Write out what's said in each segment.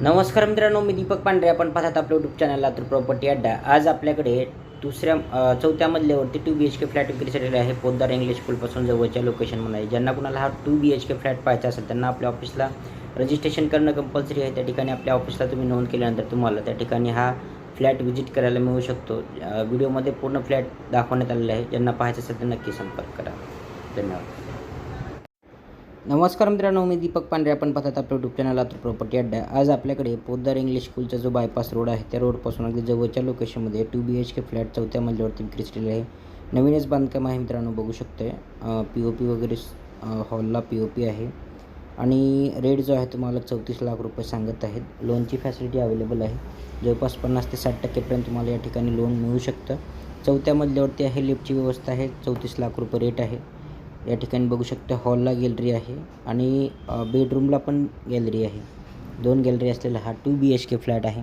नमस्कार मित्रांनो मी दीपक पांढरे. आपण पाहतात आपलं यूट्यूब चॅनल लातूर प्रॉपर्टी अड्डा. आज आपल्याकडे दुसऱ्या चौथ्या मजल्यावरती two B H K flat विक्रीसाठी आहे पोद्दार इंग्लिश स्कूलपासून जवळच्या लोकेशनमध्ये आहे ज्यांना कुणाला हा two B H K flat पाहायचा असेल त्यांना आपल्या ऑफिसला रजिस्ट्रेशन करणं कंपल्सरी आहे. त्या ठिकाणी आपल्या ऑफिसला तुम्ही नोंद केल्यानंतर तुम्हाला त्या ठिकाणी हा फ्लॅट व्हिजिट करायला मिळू शकतो. व्हिडिओमध्ये पूर्ण फ्लॅट दाखवण्यात आलेला आहे. ज्यांना पाहायचं असेल तर नक्की संपर्क करा. धन्यवाद. नमस्कार मित्रांनो मी दीपक पांढरे. आपण पाहतात आपल्या युट्यूब चॅनल लातूर प्रॉपर्टी अड्डा. आज आपल्याकडे पोद्दार इंग्लिश स्कूलचा जो बायपास रोड आहे त्या रोडपासून अगदी जवळच्या लोकेशनमध्ये two B H K flat चौथ्या मजल्यावरती विक्रीस आहे. नवीनच बांधकाम आहे मित्रांनो बघू शकतोय. पी ओ पी वगैरे हॉलला पी ओ पी आहे. आणि रेट जो आहे तुम्हाला चौतीस लाख रुपये सांगत आहेत. लोनची फॅसिलिटी अवेलेबल आहे. जवळपास पन्नास ते साठ टक्केपर्यंत तुम्हाला या ठिकाणी लोन मिळू शकतं. चौथ्या मजल्यावरती आहे लिफ्टची व्यवस्था आहे. चौतीस लाख रुपये रेट आहे. या ठिकाणी बघू शकता हॉलला गॅलरी आहे आणि बेडरूमला पण गॅलरी आहे. दोन गॅलरी असलेला हा two B H K flat आहे.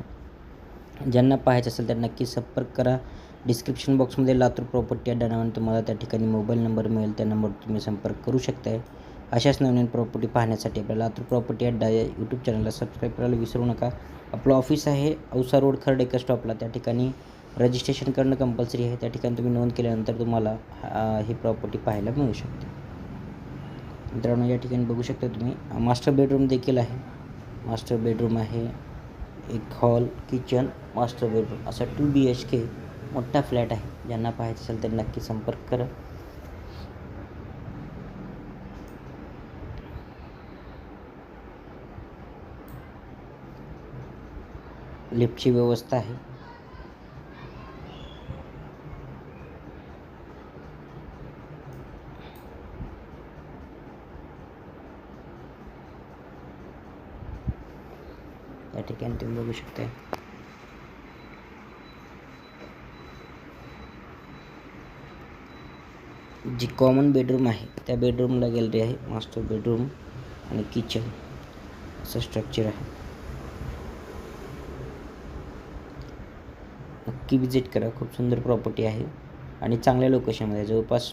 ज्यांना पाहायचं असेल तर नक्की संपर्क करा. डिस्क्रिप्शन बॉक्समध्ये लातूर प्रॉपर्टी अड्डा तुम्हाला त्या ठिकाणी मोबाईल नंबर मिळेल. त्या नंबरवर तुम्ही संपर्क करू शकताय. अशाच नवनवीन प्रॉपर्टी पाहण्यासाठी आपल्या लातूर प्रॉपर्टी अड्डा या यूट्यूब चॅनलला सबस्क्राईब करायला विसरू नका. आपलं ऑफिस आहे औसा रोड खर्डेकर स्टॉपला त्या ठिकाणी रजिस्ट्रेशन करणं कंपल्सरी आहे. त्या ठिकाणी तुम्ही नोंद केल्यानंतर तुम्हाला ही प्रॉपर्टी पाहायला मिळू शकते. मित्रांनो या ठिकाणी बघू शकता तुम्ही मास्टर बेडरूम देखील आहे. मास्टर बेडरूम आहे एक हॉल किचन मास्टर बेडरूम असा टू बी एच के मोठा फ्लॅट आहे. ज्यांना पाहायचं असेल तर नक्की संपर्क करा. लिफ्टची व्यवस्था आहे. या ठिकाणी तुम्ही बघू शकता. जी कॉमन बेडरूम आहे त्या बेडरूमला गॅलरी आहे मास्टर बेडरूम आणि किचन असं स्ट्रक्चर आहे. नक्की विजिट करा खूप सुंदर प्रॉपर्टी आहे आणि चांगल्या लोकेशनमध्ये जवळपास